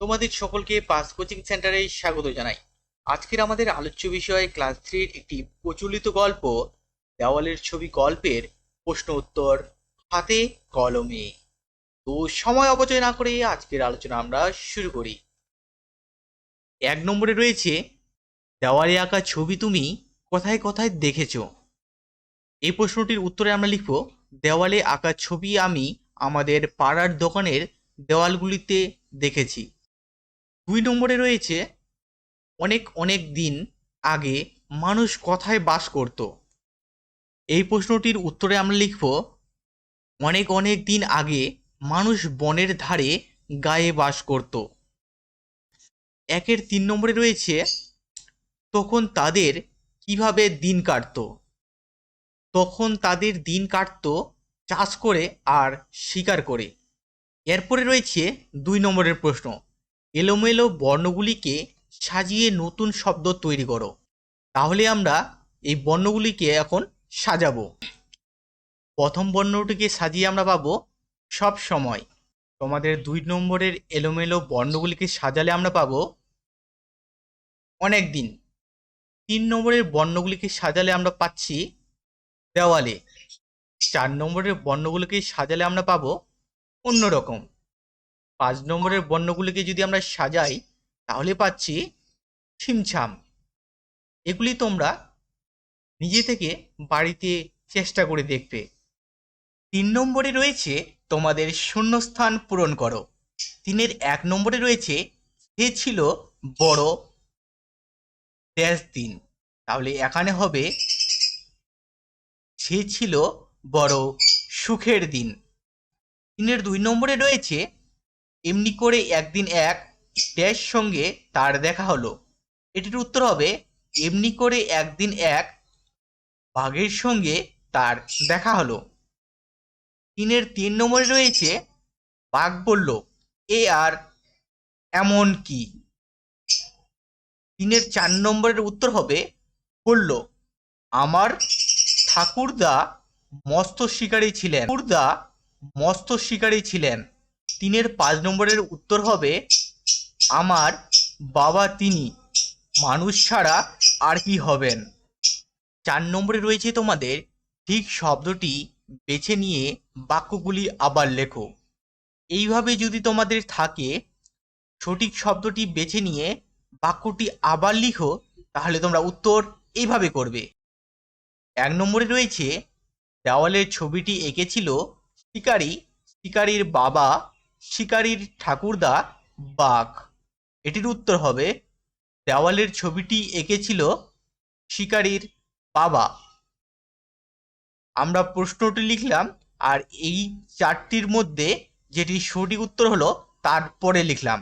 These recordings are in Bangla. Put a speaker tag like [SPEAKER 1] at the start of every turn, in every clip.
[SPEAKER 1] তোমাদের সকলকে পাস কোচিং সেন্টারে স্বাগত জানাই। আজকের আমাদের আলোচ্য বিষয় ক্লাস থ্রির একটি প্রচলিত গল্প, দেওয়ালের ছবি গল্পের প্রশ্ন উত্তর, হাতে কলমে। তো সময় অপচয় না করে আজকের আলোচনা আমরা শুরু করি। এক নম্বরে রয়েছে, দেওয়ালে আঁকা ছবি তুমি কোথায় কোথায় দেখেছ? এই প্রশ্নটির উত্তরে আমরা লিখব, দেওয়ালে আঁকা ছবি আমি আমাদের পাড়ার দোকানের দেওয়ালগুলিতে দেখেছি। দুই নম্বরে রয়েছে, অনেক অনেক দিন আগে মানুষ কথায় বাস করত। এই প্রশ্নটির উত্তরে আমরা লিখব, অনেক অনেক দিন আগে মানুষ বনের ধারে গায়ে বাস করত। একের তিন নম্বরে রয়েছে, তখন তাদের কীভাবে দিন কাটতো? তখন তাদের দিন কাটতো চাষ করে আর শিকার করে। এরপরে রয়েছে দুই নম্বরের প্রশ্ন এলোমেলো বর্ণগুলিকে সাজিয়ে নতুন শব্দ তৈরি করো। তাহলে আমরা এই বর্ণগুলিকে এখন সাজাবো। প্রথম বর্ণটিকে সাজিয়ে আমরা পাবো সব সময়। তোমাদের দুই নম্বরের এলোমেলো বর্ণগুলিকে সাজালে আমরা পাবো অনেক দিন। তিন নম্বরের বর্ণগুলিকে সাজালে আমরা পাচ্ছি দেওয়ালে। চার নম্বরের বর্ণগুলিকে সাজালে আমরা পাবো অন্যরকম। পাঁচ নম্বরের বর্ণগুলিকে যদি আমরা সাজাই, তাহলে পাচ্ছি ছিমছাম। এগুলি তোমরা নিজে থেকে বাড়িতে চেষ্টা করে দেখবে। তিন নম্বরে রয়েছে তোমাদের শূন্যস্থান পূরণ করো। তিনের এক নম্বরে রয়েছে সে ছিল বড় ড্যাশ দিন তাহলে এখানে হবে সে ছিল বড় সুখের দিন। তিনের দুই নম্বরে রয়েছে এমনি করে একদিন এক ড্যাশ সঙ্গে তার দেখা হলো। এটির উত্তর হবে, এমনি করে একদিন এক বাঘের সঙ্গে তার দেখা হলো। তিনের তিন নম্বরে রয়েছে, বাঘ বলল, এ আর এমন কি? তিনের চার নম্বরের উত্তর হবে, বলল, আমার ঠাকুরদা মস্ত শিকারী ছিলেন। ঠাকুরদা মস্ত শিকারী ছিলেন। তিনের পাঁচ নম্বরের উত্তর হবে আমার বাবা তিনি। মানুষ ছাড়া আর কি হবেন? চার নম্বরে রয়েছে তোমাদের, ঠিক শব্দটি বেছে নিয়ে বাক্যগুলি আবার লেখো। এইভাবে যদি তোমাদের থাকে, সঠিক শব্দটি বেছে নিয়ে বাক্যটি আবার লিখো, তাহলে তোমরা উত্তর এইভাবে করবে। এক নম্বরে রয়েছে, দেওয়ালের ছবিটি এঁকেছিল শিকারি। শিকারির বাবা শিকারির ঠাকুরদা বাঘ। এটির উত্তর হবে, দেওয়ালের ছবিটি এঁকেছিল শিকারির বাবা। আমরা প্রশ্নটি লিখলাম, আর এই চারটির মধ্যে যেটি সঠিক উত্তর হলো, তারপরে লিখলাম।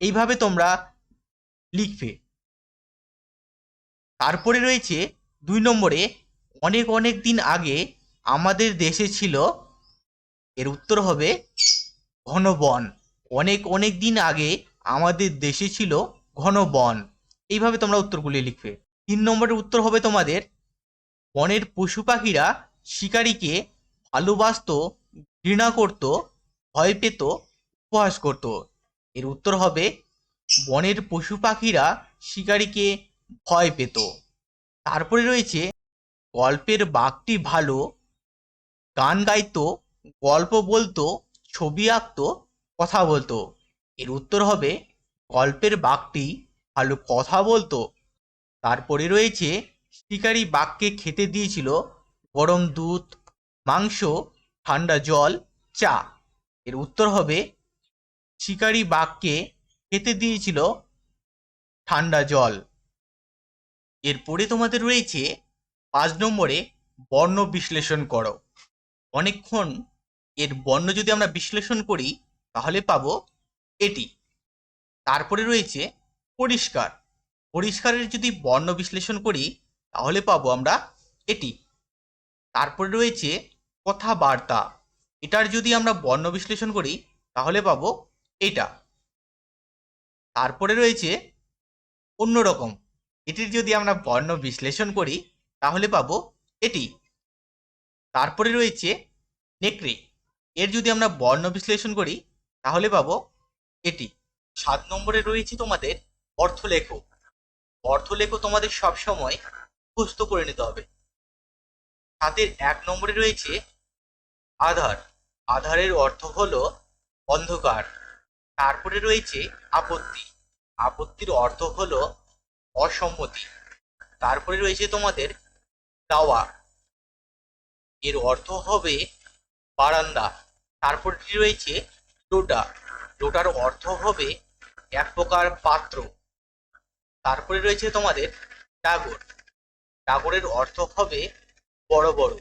[SPEAKER 1] এইভাবে তোমরা লিখবে। তারপরে রয়েছে দুই নম্বরে, অনেক অনেক দিন আগে আমাদের দেশে ছিল, এর উত্তর হবে ঘন বন অনেক অনেক দিন আগে আমাদের দেশে ছিল ঘন বন এইভাবে তোমরা উত্তরগুলি লিখবে। তিন নম্বরের উত্তর হবে তোমাদের, বনের পশু পাখিরা শিকারীকে ভালোবাসত, ঘৃণা করত, ভয় পেত, উপহাস করত। এর উত্তর হবে, বনের পশু পাখিরা শিকারীকে ভয় পেত। তারপরে রয়েছে, গল্পের বাঘটি ভালো, গান গাইতো, গল্প বলতো ছবি আঁকতো কথা বলতো। এর উত্তর হবে, গল্পের বাঘটি ভালো কথা বলতো। তারপরে রয়েছে, শিকারি বাঘকে খেতে দিয়েছিল গরম দুধ, মাংস, ঠান্ডা জল, চা। এর উত্তর হবে, শিকারি বাঘকে খেতে দিয়েছিল ঠান্ডা জল। এরপরে তোমাদের রয়েছে, পাঁচ নম্বরে বর্ণ বিশ্লেষণ করো। অনেকক্ষণ এর বর্ণ যদি আমরা বিশ্লেষণ করি, তাহলে পাবো এটি। তারপরে রয়েছে পরিষ্কার। পরিষ্কারের যদি বর্ণ বিশ্লেষণ করি, তাহলে পাবো আমরা এটি। তারপরে রয়েছে কথাবার্তা। এটার যদি আমরা বর্ণ বিশ্লেষণ করি, তাহলে পাবো এটা। তারপরে রয়েছে অন্যরকম। এটির যদি আমরা বর্ণ বিশ্লেষণ করি, তাহলে পাবো এটি। তারপরে রয়েছে নেকড়ে। এর যদি আমরা বর্ণ বিশ্লেষণ করি, তাহলে পাবো এটি। সাত নম্বরে রয়েছে তোমাদের অর্থলেখ। অর্থলেখ তোমাদের সবসময় মুখস্থ করে নিতে হবে। সাতের এক নম্বরে রয়েছে আধার। আধারের অর্থ হলো অন্ধকার। তারপরে রয়েছে আপত্তি। আপত্তির অর্থ হলো অসম্মতি। তারপরে রয়েছে তোমাদের দাওয়া। এর অর্থ হবে বারান্দা। তারপরটি রয়েছে? ডোটা ডোটার অর্থ হবে এক প্রকার পাত্র। তারপরে রয়েছে তোমাদের ডাগর। ডাগরের অর্থ হবে বড় বড়।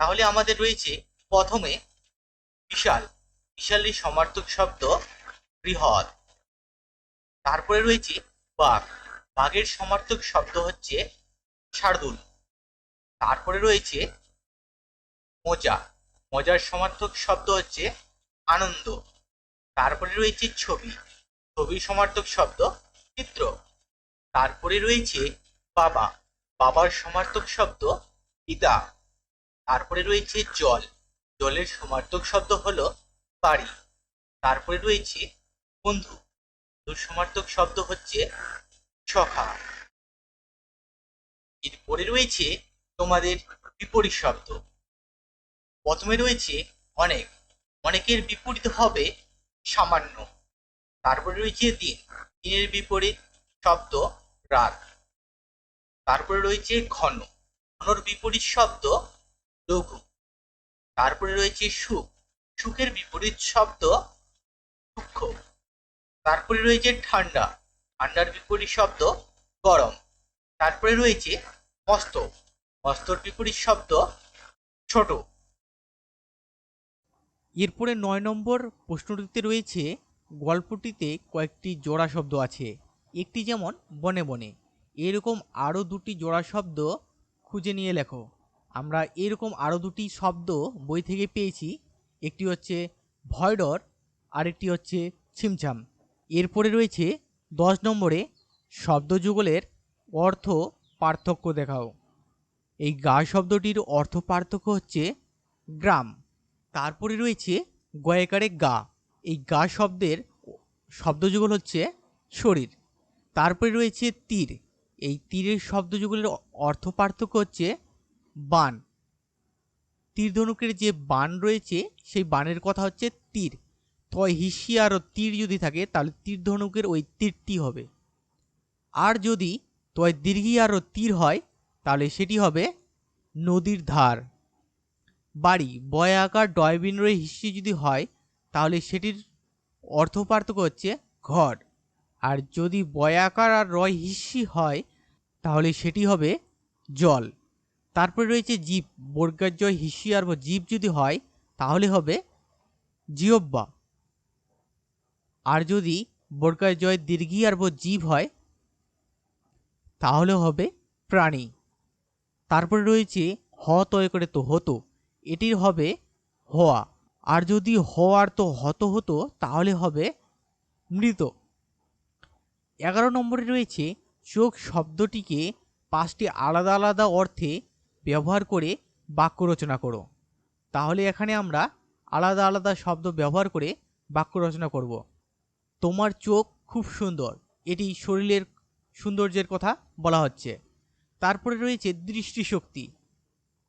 [SPEAKER 1] তাহলে আমাদের রয়েছে প্রথমে বিশাল। বিশালের সমার্থক শব্দ বৃহৎ। তারপরে রয়েছে বাঘ। বাঘের সমার্থক শব্দ হচ্ছে শার্দুল। তারপরে রয়েছে মজা। মজার সমার্থক শব্দ হচ্ছে আনন্দ। তারপরে রয়েছে ছবি। ছবির সমার্থক শব্দ চিত্র। তারপরে রয়েছে বাবা। বাবার সমার্থক শব্দ পিতা। তারপরে রয়েছে জল। জলের সমার্থক শব্দ হলো বাড়ি। তারপরে রয়েছে বন্ধু। বন্ধুর সমার্থক শব্দ হচ্ছে সখা। এরপরে রয়েছে তোমাদের বিপরীত শব্দ। প্রথমে রয়েছে অনেক, অনেকের বিপরীত হবে সামান্য। তারপরে রয়েছে দিন, দিনের বিপরীত শব্দ রাত। তারপরে রয়েছে ঘন, ঘনর বিপরীত শব্দ লঘু। তারপরে রয়েছে সুখ, সুখের বিপরীত শব্দ দুঃখ। তারপরে রয়েছে ঠান্ডা, ঠান্ডার বিপরীত শব্দ গরম। তারপরে রয়েছে মস্ত, মস্তর বিপরীত শব্দ ছোট।
[SPEAKER 2] এরপরে নয় নম্বর প্রশ্নটিতে রয়েছে, গল্পটিতে কয়েকটি জোড়া শব্দ আছে। একটি যেমন, বনে বনে। এরকম আরও দুটি জোড়া শব্দ খুঁজে নিয়ে লেখো। আমরা এরকম আরও দুটি শব্দ বই থেকে পেয়েছি। একটি হচ্ছে ভয়ডর, আরেকটি হচ্ছে ছিমছাম। এরপরে রয়েছে দশ নম্বরে শব্দযুগলের অর্থ পার্থক্য দেখাও। এই গা শব্দটির অর্থ পার্থক্য হচ্ছে গ্রাম। তারপরে রয়েছে গয়াকারে গা। এই গা শব্দের শব্দযুগল হচ্ছে শরীর। তারপরে রয়েছে তীর। এই তীরের শব্দযুগলের অর্থ পার্থক্য হচ্ছে বান। তীর ধনুকের যে বান রয়েছে, সেই বানের কথা হচ্ছে তীর। তয় হিসি আর তীর যদি থাকে, তাহলে তীর ধনুকের ওই তীরটি হবে। আর যদি তয় দীর্ঘি আরও তীর হয়, তাহলে সেটি হবে নদীর ধার। বাড়ি, বয় আকার ডয়বিন রয়ে হিসি যদি হয়, তাহলে সেটির অর্থ পার্থক্য হচ্ছে ঘর। আর যদি বয় আকার আর রয় হিসি হয়, তাহলে সেটি হবে জল। তারপরে রয়েছে জীব, বর্গার জয় হিসি আর জীব যদি হয়, তাহলে হবে জিহব্বা আর যদি বর্গার জয় দীর্ঘি আর জীব হয়, তাহলে হবে প্রাণী। তারপরে রয়েছে হ তয় করে তো হতো। এটির হবে হওয়া আর যদি হওয়ার তো হত হতো, তাহলে হবে মৃত। এগারো নম্বরে রয়েছে চোখ শব্দটিকে পাঁচটি আলাদা আলাদা অর্থে ব্যবহার করে বাক্য রচনা করো। তাহলে এখানে আমরা আলাদা আলাদা শব্দ ব্যবহার করে বাক্য রচনা করব। তোমার চোখ খুব সুন্দর। এটি শরীরের সৌন্দর্যের কথা বলা হচ্ছে। তারপরে রয়েছে দৃষ্টিশক্তি।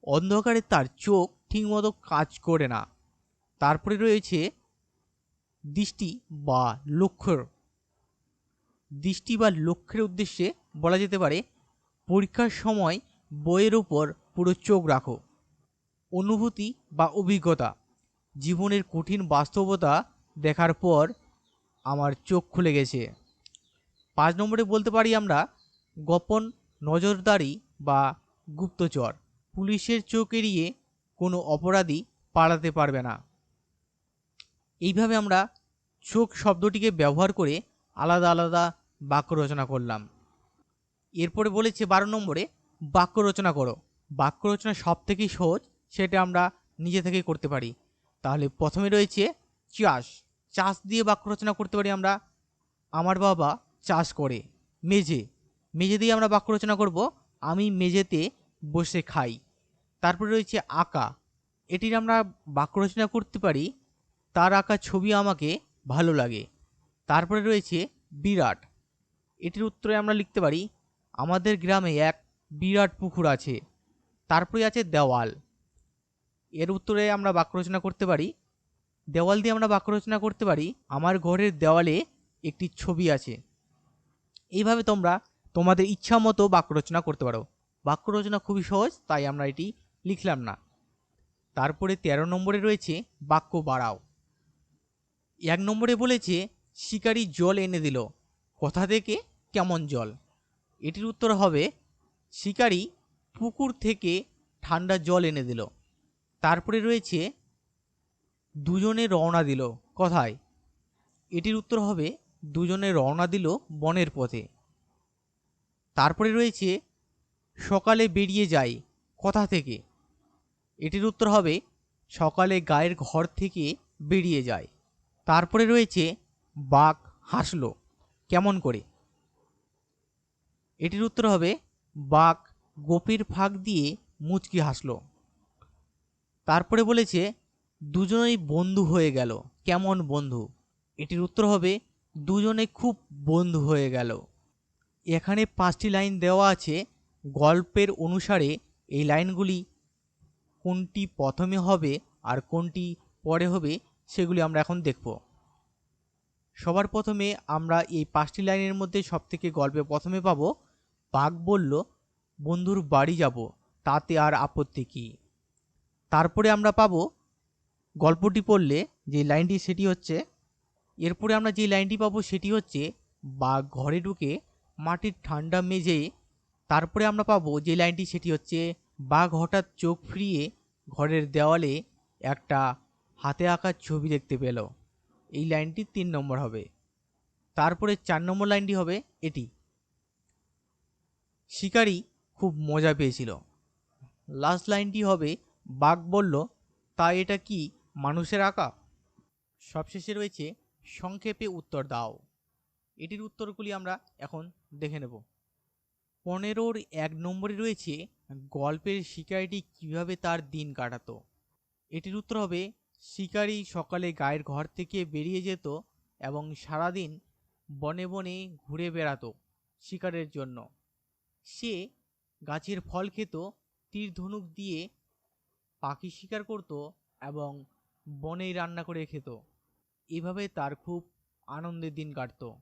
[SPEAKER 2] অন্ধকারে তার চোখ ঠিকমতো কাজ করে না। তারপরে রয়েছে দৃষ্টি বা লক্ষ্যর। দৃষ্টি বা লক্ষ্যের উদ্দেশ্যে বলা যেতে পারে, পরীক্ষার সময় বইয়ের ওপর পুরো চোখ রাখো। অনুভূতি বা অভিজ্ঞতা, জীবনের কঠিন বাস্তবতা দেখার পর আমার চোখ খুলে গেছে। পাঁচ নম্বরে বলতে পারি আমরা, গোপন নজরদারি বা গুপ্তচর। পুলিশের চোখ এড়িয়ে অপরাধী পালাতে পারবে না। এইভাবে আমরা চোখ শব্দটিকে ব্যবহার করে আলাদা আলাদা বাক্য রচনা করলাম। এরপরে বলেছে বারো নম্বরে, বাক্য রচনা করো। বাক্য রচনা সব থেকেই সহজ, সেটা আমরা নিজে থেকেই করতে পারি। তাহলে প্রথমে রয়েছে চাষ। চাষ দিয়ে বাক্য রচনা করতে পারি আমরা। আমার বাবা চাষ করে, মেঝে। মেঝে দিয়ে আমরা বাক্য রচনা করব, আমি মেঝেতে বসে খাই। তারপরে রয়েছে আঁকা। এটির আমরা বাক্য রচনা করতে পারি, তার আঁকা ছবি আমাকে ভালো লাগে। তারপরে রয়েছে বিরাট। এটির উত্তরে আমরা লিখতে পারি, আমাদের গ্রামে এক বিরাট পুকুর আছে, তারপরে আছে দেওয়াল। এর উত্তরে আমরা বাক্য রচনা করতে পারি, দেওয়াল দিয়ে আমরা বাক্য রচনা করতে পারি, আমার ঘরের দেওয়ালে একটি ছবি আছে। এইভাবে তোমরা তোমাদের ইচ্ছা মতো বাক্য রচনা করতে পারো। বাক্য রচনা খুবই সহজ, তাই আমরা এটি লিখলাম না। তারপরে তেরো নম্বরে রয়েছে বাক্য বাড়াও। এক নম্বরে বলেছে, শিকারি জল এনে দিল। কোথা থেকে কেমন জল? এটির উত্তর হবে, শিকারি পুকুর থেকে ঠান্ডা জল এনে দিল। তারপরে রয়েছে, দুজনে রওনা দিল। কথায়। এটির উত্তর হবে, দুজনে রওনা দিল বনের পথে। তারপরে রয়েছে, সকালে বেরিয়ে যায় কথা থেকে। এটির উত্তর হবে, সকালে গায়ের ঘর থেকে বেরিয়ে যায়। তারপরে রয়েছে, বাঘ হাসলো। কেমন করে? এটির উত্তর হবে, বাঘ গোপীর ফাঁক দিয়ে মুচকি হাসলো। তারপরে বলেছে, দুজনেই বন্ধু হয়ে গেল। কেমন বন্ধু? এটির উত্তর হবে, দুজনে খুব বন্ধু হয়ে গেল। এখানে পাঁচটি লাইন দেওয়া আছে। গল্পের অনুসারে এই লাইনগুলি কোনটি প্রথমে হবে আর কোনটি পরে হবে সেগুলি আমরা এখন দেখব। সবার প্রথমে আমরা এই পাঁচটি লাইনের মধ্যে সবথেকে গল্পে প্রথমে পাবো, বাঘ বলল, বন্ধুর বাড়ি যাব, তাতে আর আপত্তি কী? তারপরে আমরা পাবো, গল্পটি পড়লে যে লাইনটি সেটি হচ্ছে, এরপরে আমরা যে লাইনটি পাবো সেটি হচ্ছে, বাঘ ঘরে ঢুকে মাটির ঠান্ডা মেজে, তারপরে আমরা পাবো যে লাইনটি সেটি হচ্ছে, বাঘ হঠাৎ চোখ ফিরিয়ে ঘরের দেওয়ালে একটা হাতে আঁকা ছবি দেখতে পেল। এই লাইনটি তিন নম্বর হবে। তারপরে চার নম্বর লাইনটি হবে এটি। শিকারি খুব মজা পেয়েছিল। লাস্ট লাইনটি হবে, বাঘ বলল, তা এটা কি মানুষের আঁকা? সবশেষে রয়েছে, সংক্ষেপে উত্তর দাও। এটির উত্তরগুলি আমরা এখন দেখে নেব। পনেরোর এক নম্বরে রয়েছে গল্পের শিকারিটি কীভাবে তার দিন কাটাতো? এটির উত্তর হবে, শিকারি সকালে গায়ের ঘর থেকে বেরিয়ে যেত এবং সারাদিন বনে বনে ঘুরে বেড়াতো শিকারের জন্য। সে গাছের ফল খেত, তীর ধনুক দিয়ে পাখি শিকার করত এবং বনেই রান্না করে খেত। এভাবে তার খুব আনন্দের দিন কাটত।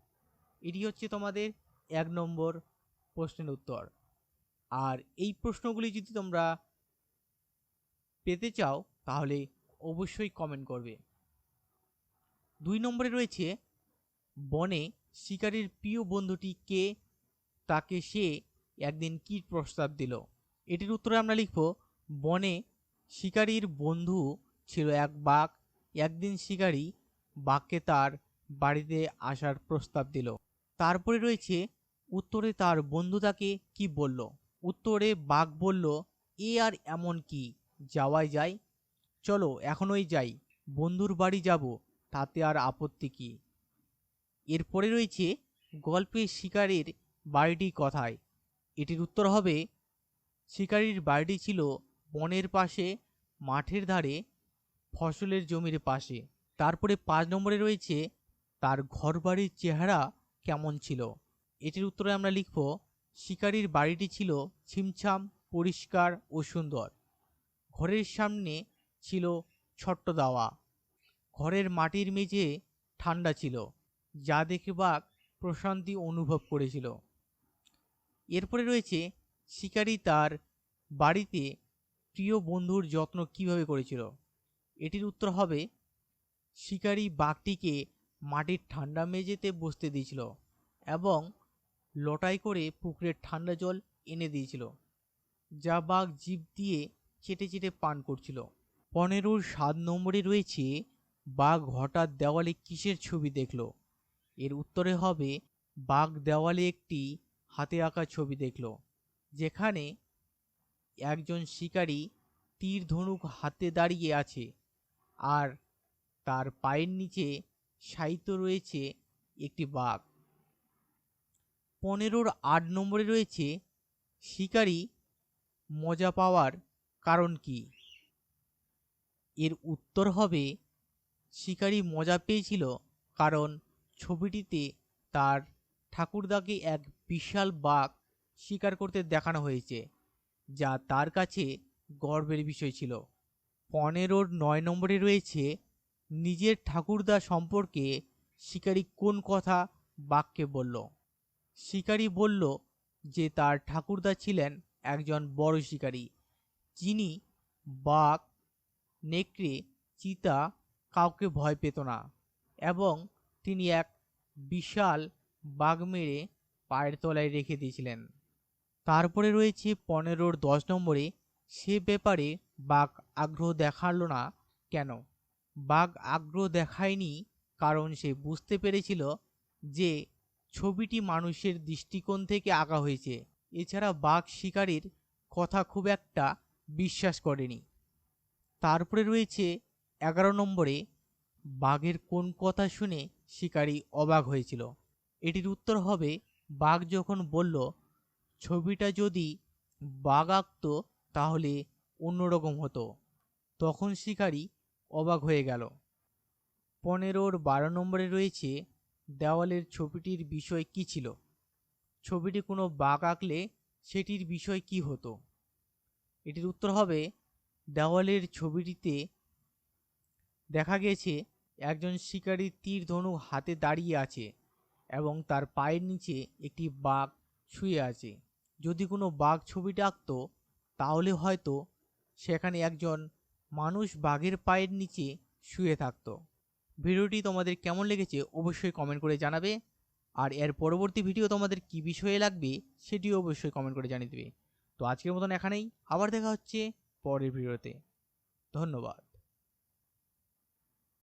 [SPEAKER 2] এটি হচ্ছে তোমাদের এক নম্বর প্রশ্নের উত্তর। আর এই প্রশ্নগুলি যদি তোমরা পেতে চাও, তাহলে অবশ্যই কমেন্ট করবে। দুই নম্বরে রয়েছে, বনে শিকারীর প্রিয় বন্ধুটি কে? তাকে সে একদিন কী প্রস্তাব দিল? এটির উত্তরে আমরা লিখব, বনে শিকারীর বন্ধু ছিল এক বাঘ, একদিন শিকারী বাঘকে তার বাড়িতে আসার প্রস্তাব দিল। তারপরে রয়েছে, উত্তরে তার বন্ধু তাকে কি বলল? উত্তরে বাঘ বলল, এ আর এমন কি? যাওয়াই যায়? চলো, এখনই যাই। বন্ধুর বাড়ি যাব, তাতে আর আপত্তি কি? এরপরে রয়েছে গল্পের শিকারের বাড়িটি কথায়। এটির উত্তর হবে, শিকারীর বাড়িটি ছিল বনের পাশে, মাঠের ধারে, ফসলের জমির পাশে। তারপরে পাঁচ নম্বরে রয়েছে, তার ঘরবাড়ির চেহারা কেমন ছিল? এটির উত্তরে আমরা লিখব শিকারীর বাড়িটি ছিল ছিমছাম, পরিষ্কার ও সুন্দর। ঘরের সামনে ছিল ছোট্ট দাওয়া। ঘরের মাটির মেঝে ঠান্ডা ছিল, যা দেখে বাঘ প্রশান্তি অনুভব করেছিল। এরপরে রয়েছে, শিকারি তার বাড়িতে প্রিয় বন্ধুর যত্ন কীভাবে করেছিল? এটির উত্তর হবে, শিকারি বাঘটিকে মাটির ঠান্ডা মেঝেতে বসতে দিয়েছিল এবং লটাই করে পুকুরের ঠান্ডা জল এনে দিয়েছিল, যা বাঘ জিভ দিয়ে চেটে চেটে পান করছিল। পনেরোর সাত নম্বরে রয়েছে, বাঘ হঠাৎ দেওয়ালে কিসের ছবি দেখল? এর উত্তরে হবে, বাঘ দেওয়ালে একটি হাতে আঁকা ছবি দেখল, যেখানে একজন শিকারী তীর ধনুক হাতে দাঁড়িয়ে আছে, আর তার পায়ের নিচে সাহিত্য রয়েছে একটি বাঘ। পনেরোর আট নম্বরে রয়েছে শিকারী মজা পাওয়ার কারণ কি? এর উত্তর হবে, শিকারী মজা পেয়েছিল কারণ ছবিটিতে তার ঠাকুরদাকে এক বিশাল বাঘ শিকার করতে দেখানো হয়েছে, যা তার কাছে গর্বের বিষয় ছিল। পনেরোর নয় নম্বরে রয়েছে, নিজের ঠাকুরদা সম্পর্কে শিকারী কোন কথা বাঘকে বলল? শিকারী বলল যে তার ঠাকুরদা ছিলেন একজন বড় শিকারী। যিনি বাঘ, নেকড়ে, চিতা কাউকে ভয় পেত না এবং তিনি এক বিশাল বাঘ মেরে পায়ের তলায় রেখে দিয়েছিলেন। তারপরে রয়েছে পনেরোর দশ নম্বরে। সে ব্যাপারে বাঘ আগ্রহ দেখাল না কেন? বাঘ আগ্রহ দেখায়নি কারণ সে বুঝতে পেরেছিল যে ছবিটি মানুষের দৃষ্টিকোণ থেকে আঁকা হয়েছে। এছাড়া বাঘ শিকারীর কথা খুব একটা বিশ্বাস করেনি। তারপরে রয়েছে এগারো নম্বরে, বাঘের কোন কথা শুনে শিকারী অবাক হয়েছিল। এটির উত্তর হবে, বাঘ যখন বলল, ছবিটা যদি বাঘ আঁকতো, তাহলে অন্যরকম হতো। তখন শিকারী অবাক হয়ে গেল। পনেরোর বারো নম্বরে রয়েছে দেওয়ালের ছবিটির বিষয় কি ছিল? ছবিটি কোনো বাঘ আঁকলে সেটির বিষয় কি হতো? এটির উত্তর হবে, দেওয়ালের ছবিটিতে দেখা গেছে একজন শিকারী তীর ধনুক হাতে দাঁড়িয়ে আছে এবং তার পায়ের নিচে একটি বাঘ শুয়ে আছে। যদি কোনো বাঘ ছবিটা আঁকতো, তাহলে হয়তো সেখানে একজন মানুষ বাঘের পায়ের নিচে শুয়ে থাকতো। ভিডিওটি তোমাদের কেমন লেগেছে অবশ্যই কমেন্ট করে জানাবে। আর এর পরবর্তী ভিডিও তোমাদের কি বিষয়ে লাগবে সেটিও অবশ্যই কমেন্ট করে জানিয়ে দেবে। তো আজকের মতন এখানেই, আবার দেখা হচ্ছে পরের ভিডিওতে। ধন্যবাদ।